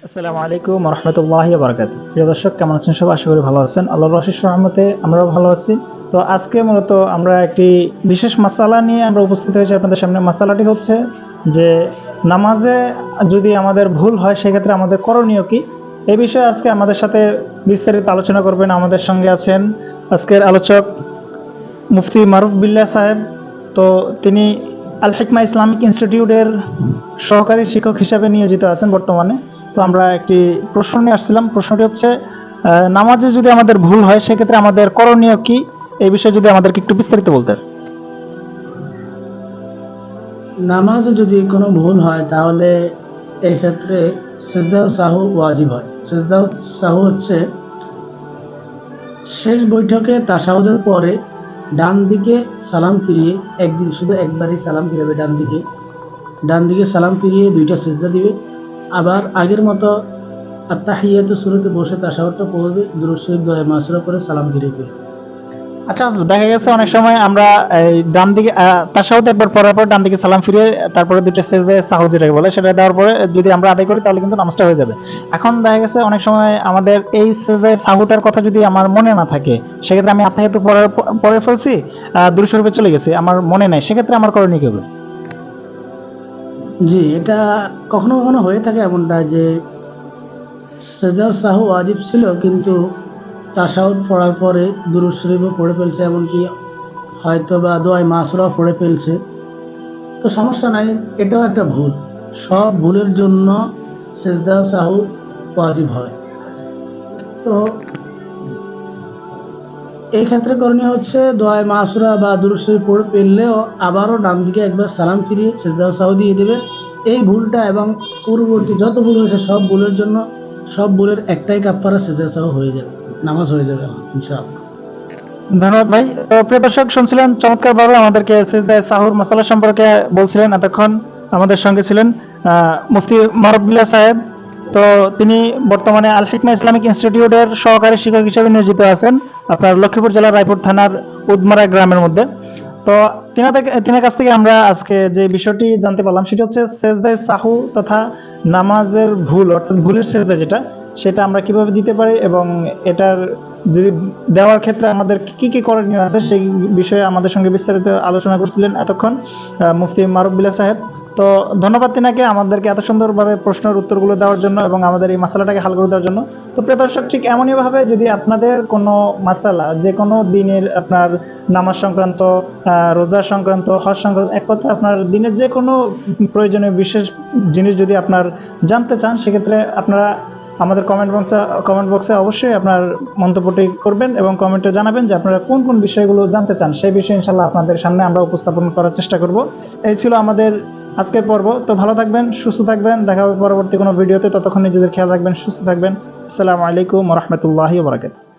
আসসালামু আলাইকুম রহমতুল্লাহ বারকাত প্রিয় দর্শক, কেমন আছেন সব আশা করি ভালো আছেন। আল্লাহর আশিস রহমতে আমরাও ভালো আছি। তো আজকে মূলত আমরা একটি বিশেষ মাসালা নিয়ে আমরা উপস্থিত হয়েছি আপনাদের সামনে। মাসালাটি হচ্ছে যে নামাজে যদি আমাদের ভুল হয়, সেক্ষেত্রে আমাদের করণীয় কি? এই বিষয়ে আজকে আমাদের সাথে বিস্তারিত আলোচনা করবেন। আমাদের সঙ্গে আছেন আজকের আলোচক মুফতি মারুফ বিল্লাহ সাহেব। তো তিনি আল হিকমা ইসলামিক ইনস্টিটিউটের সহকারী শিক্ষক হিসাবে নিয়োজিত আছেন বর্তমানে। তো আমরা একটি প্রশ্ন নিয়ে আসছিলাম। প্রশ্নটি হচ্ছে নামাজে যদি আমাদের ভুল হয়, সেক্ষেত্রে আমাদের করণীয় কি? এই বিষয়ে যদি আমাদেরকে একটু বিস্তারিত বলতেন। নামাজে যদি কোনো ভুল হয়, তাহলে এই ক্ষেত্রে সেজদাও সাহু ওয়াজিব হয়। সেজদাও সাহু হচ্ছে শেষ বৈঠকে তাসাউদের পরে ডান দিকে সালাম ফিরিয়ে একদিন শুধু একবারই সালাম ফিরাবে, ডান দিকে। ডান দিকে সালাম ফিরিয়ে দুইটা সেজদা দিবে। আবার আগের মতো আত্মাহিয়াত শুরুতে বসে তাসাউদটা পড়বে দুরুশরীফ দয়া মাসুরা করে সালাম ফিরিয়ে ফিরে আচ্ছা দেখা গেছে অনেক সময় আমরা এই ডান দিকে সাথে একবার পড়ার পর ডান দিকে সালাম ফিরিয়ে, তারপরে দুটো শেষ দেয় সাহু যেটাকে বলে, সেটা দেওয়ার পরে যদি আমরা আদায় করি, তাহলে কিন্তু নামাজটা হয়ে যাবে। এখন দেখা গেছে অনেক সময় আমাদের এই সেজদায় সাহুটার কথা যদি আমার মনে না থাকে, সেক্ষেত্রে আমি আত্মাহিত পড়ার পরে ফেলছি দুরুস্বরূপে চলে গেছি, আমার মনে নাই, সেক্ষেত্রে আমার করণীয় কি জি, এটা কখনো কখনো হয়ে থাকে এমনটা যে সেজা সাহু ওয়াজিব ছিল কিন্তু তাসাউদ পড়ার পরে দুরুদ শরীফও পড়ে ফেলছে, এমনকি হয়তো বা দোয়াই মাসরাও পড়ে ফেলছে। তো সমস্যা নাই, এটাও একটা ভুল। সব ভুলের জন্য সেজদা সাহু ওয়াজিব হয়। তো এই ক্ষেত্রে করণীয় হচ্ছে দোয়ায় মাসরা বা দুরুশ্বরী পড়ে ফেললেও আবারও ডান দিকে একবার সালাম ফিরিয়ে সেজদা সাহু দিয়ে দেবে। এই ভুলটা এবং পূর্ববর্তী যত ভুল হয়েছে সব ভুলের জন্য সব ভুলের একটাই কাপ্পারা সেজদা সাহু হয়ে যাবে, নামাজ হয়ে যাবে ইনশাআল্লাহ। ধন্যবাদ ভাই। তো প্রিয় দর্শক, শুনছিলেন চমৎকার ভাবে আমাদেরকে সিজদায় সাহুর মাসালা সম্পর্কে বলছিলেন। এতক্ষণ আমাদের সঙ্গে ছিলেন মুফতি মারুবুল্লাহ সাহেব। তো তিনি বর্তমানে আল হিকমা ইসলামিক ইনস্টিটিউটের সহকারী শিক্ষক হিসেবে নিয়োজিত আছেন আপনার লক্ষ্মীপুর জেলার রায়পুর থানার উদমারা গ্রামের মধ্যে। তো তিনাদের তিনার কাছ থেকে আমরা আজকে যে বিষয়টি জানতে পারলাম সেটা হচ্ছে সেজদায় সাহু তথা নামাজের ভুল, অর্থাৎ ভুলের সেজদা যেটা, সেটা আমরা কীভাবে দিতে পারি এবং এটার যদি দেওয়ার ক্ষেত্রে আমাদের কি কি করণীয় আছে সেই বিষয়ে আমাদের সঙ্গে বিস্তারিত আলোচনা করছিলেন এতক্ষণ মুফতি মারুবিল্লা সাহেব। তো ধন্যবাদ তিনাকে আমাদেরকে এত সুন্দরভাবে প্রশ্নের উত্তরগুলো দেওয়ার জন্য এবং আমাদের এই মাসালাটাকে হাল করে দেওয়ার জন্য। তো প্রিয় দর্শক, ঠিক এমনইভাবে যদি আপনাদের কোনো মাসালা, যে কোনো দিনের আপনার নামাজ সংক্রান্ত রোজা সংক্রান্ত, হজ সংক্রান্ত, এক কথা আপনার দিনের যে কোনো প্রয়োজনীয় বিশেষ জিনিস যদি আপনার জানতে চান, সেক্ষেত্রে আপনারা আমাদের কমেন্ট বক্সে কমেন্ট বক্সে অবশ্যই আপনার মন্তব্যটি করবেন এবং কমেন্টে জানাবেন যে আপনারা কোন কোন বিষয়গুলো জানতে চান, সেই বিষয়ে ইনশাল্লাহ আপনাদের সামনে আমরা উপস্থাপন করার চেষ্টা করব। এই ছিল আমাদের আজকের পর্ব। তো ভালো থাকবেন, সুস্থ থাকবেন, দেখা হবে পরবর্তী কোনো ভিডিওতে। ততক্ষণ নিজেদের খেয়াল রাখবেন, সুস্থ থাকবেন। আসসালামু আলাইকুম রহমতুল্লাহি বারাকাতুহু।